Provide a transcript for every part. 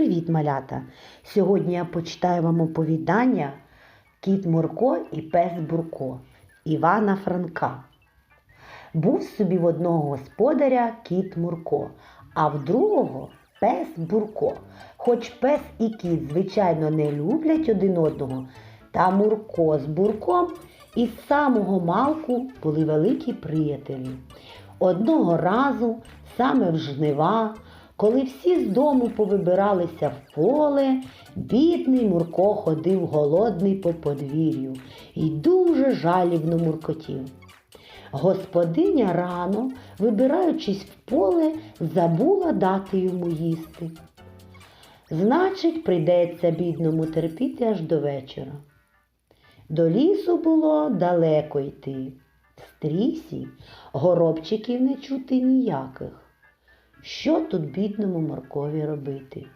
Привіт, малята! Сьогодні я почитаю вам оповідання Кіт Мурко і пес Бурко Івана Франка. Був собі в одного господаря кіт Мурко, а в другого пес Бурко. Хоч пес і кіт, звичайно, не люблять один одного, та Мурко з Бурком із самого малку були великі приятелі. Одного разу, саме в жнива, коли всі з дому повибиралися в поле, бідний Мурко ходив голодний по подвір'ю і дуже жалібно муркотів. Господиня рано, вибираючись в поле, забула дати йому їсти. Значить, прийдеться бідному терпіти аж до вечора. До лісу було далеко йти. Стрісі горобчиків не чути ніяких. Що тут бідному моркові робити?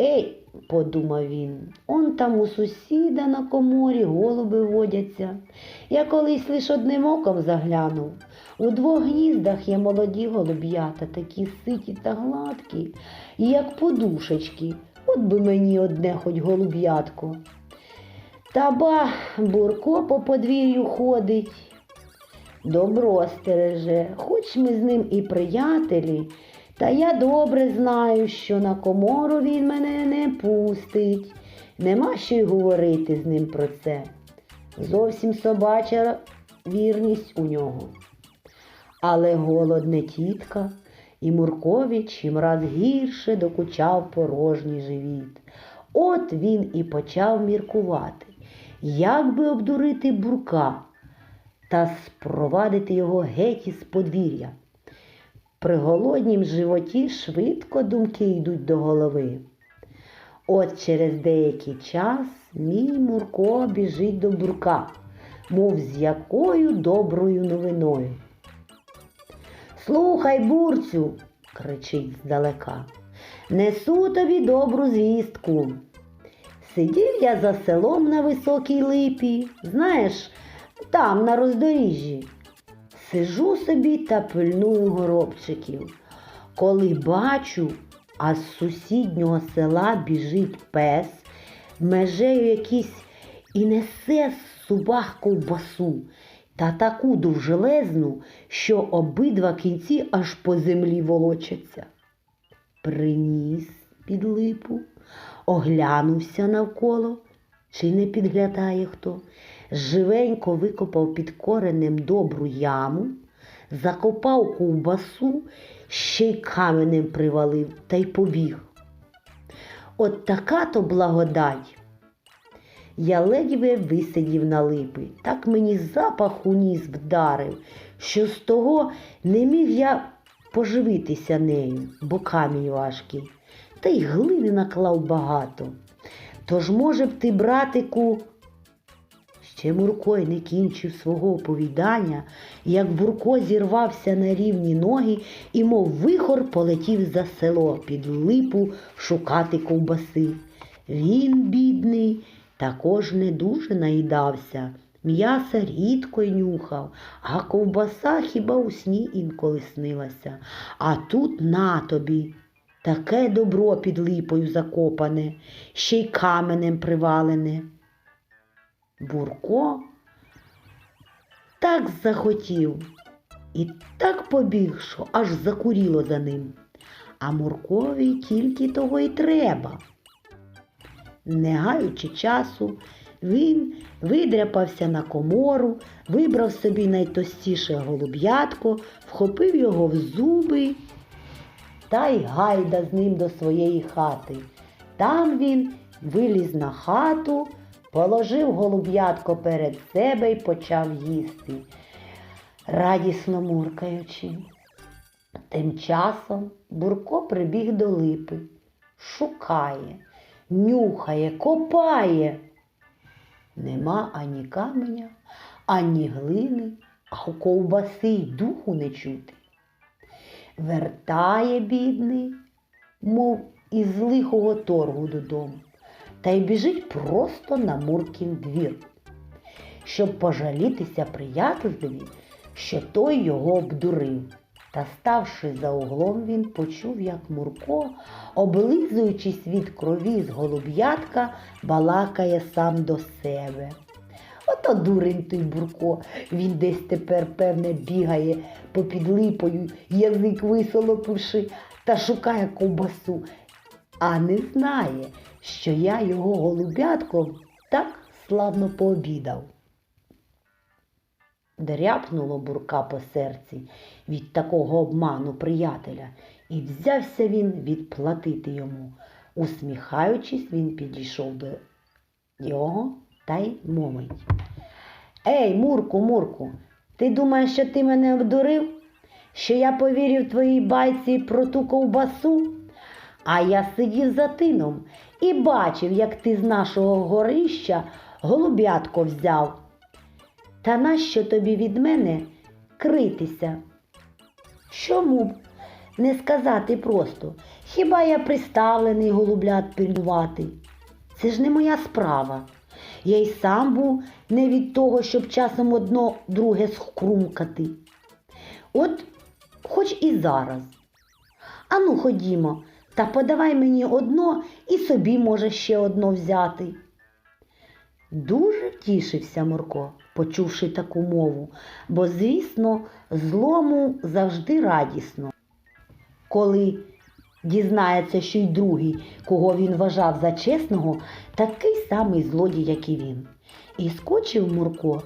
Ей, подумав він, он там у сусіда на коморі голуби водяться. Я колись лиш одним оком заглянув. У двох гніздах є молоді голуб'ята, такі ситі та гладкі, як подушечки. От би мені одне хоч голуб'ятко. Та ба, бурко по подвір'ю ходить. Добро стереже, хоч ми з ним і приятелі, та я добре знаю, що на комору він мене не пустить. Нема що й говорити з ним про це. Зовсім собача вірність у нього. Але голод не тітка, і Муркові чимраз гірше докучав порожній живіт. От він і почав міркувати, як би обдурити бурка та спровадити його геть із подвір'я. При голоднім животі швидко думки йдуть до голови. От через деякий час мій Мурко біжить до бурка, мов з якою доброю новиною. Слухай, бурцю, кричить здалека, несу тобі добру звістку. Сидів я за селом на високій липі, знаєш, там, на роздоріжжі. Сижу собі та пильную горобчиків. Коли бачу, а з сусіднього села біжить пес, межею якийсь і несе з зубах ковбасу та таку довжелезну, що обидва кінці аж по землі волочаться. Приніс під липу, оглянувся навколо, чи не підглядає хто, живенько викопав під коренем добру яму, закопав ковбасу, ще й каменем привалив та й побіг. От така то благодать. Я ледве висидів на липи, так мені запах у ніс вдарив, що з того не міг я поживитися нею, бо камінь важкий, та й глини наклав багато. Тож, може б ти, братику, ще Мурко й не кінчив свого оповідання, як Бурко зірвався на рівні ноги і, мов вихор, полетів за село під липу шукати ковбаси. Він, бідний, також не дуже наїдався. М'яса рідко й нюхав, а ковбаса хіба у сні інколи снилася. А тут на тобі. Таке добро під липою закопане, ще й каменем привалене. Бурко так захотів і так побіг, що аж закуріло за ним. А Муркові тільки того й треба. Не гаючи часу, він видряпався на комору, вибрав собі найтостіше голуб'ятко, вхопив його в зуби та й гайда з ним до своєї хати. Там він виліз на хату, положив голуб'ятко перед себе і почав їсти, радісно муркаючи. Тим часом Бурко прибіг до липи, шукає, нюхає, копає. Нема ані каменя, ані глини, а у ковбаси й духу не чути. Вертає бідний, мов із лихого торгу додому, та й біжить просто на Муркін двір, щоб пожалітися приятелеві, що той його обдурив. Та ставши за углом, він почув, як Мурко, облизуючись від крові з голуб'ятка, балакає сам до себе. Ото дурень той Бурко, він десь тепер, певне, бігає попід липою, язик висолопивши та шукає ковбасу, а не знає, що я його голубятком так славно пообідав. Дряпнуло бурка по серці від такого обману приятеля, і взявся він відплатити йому. Усміхаючись, він підійшов до його та й мовить. Ей, Мурку, Мурку, ти думаєш, що ти мене обдурив? Що я повірив твоїй байці про ту ковбасу? А я сидів за тином і бачив, як ти з нашого горища голуб'ятко взяв. Та нащо тобі від мене критися? Чому б не сказати просто, хіба я приставлений голублят пильнувати? Це ж не моя справа. Я й сам був не від того, щоб часом одно друге скрумкати. От хоч і зараз. Ану, ходімо, та подавай мені одно і собі може ще одно взяти. Дуже тішився Мурко, почувши таку мову, бо, звісно, злому завжди радісно. Коли дізнається, що й другий, кого він вважав за чесного, такий самий злодій, як і він. І скочив Мурко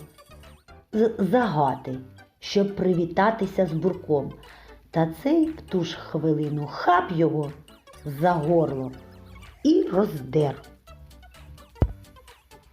з загати, щоб привітатися з бурком. Та цей в ту ж хвилину хап його за горло і роздер.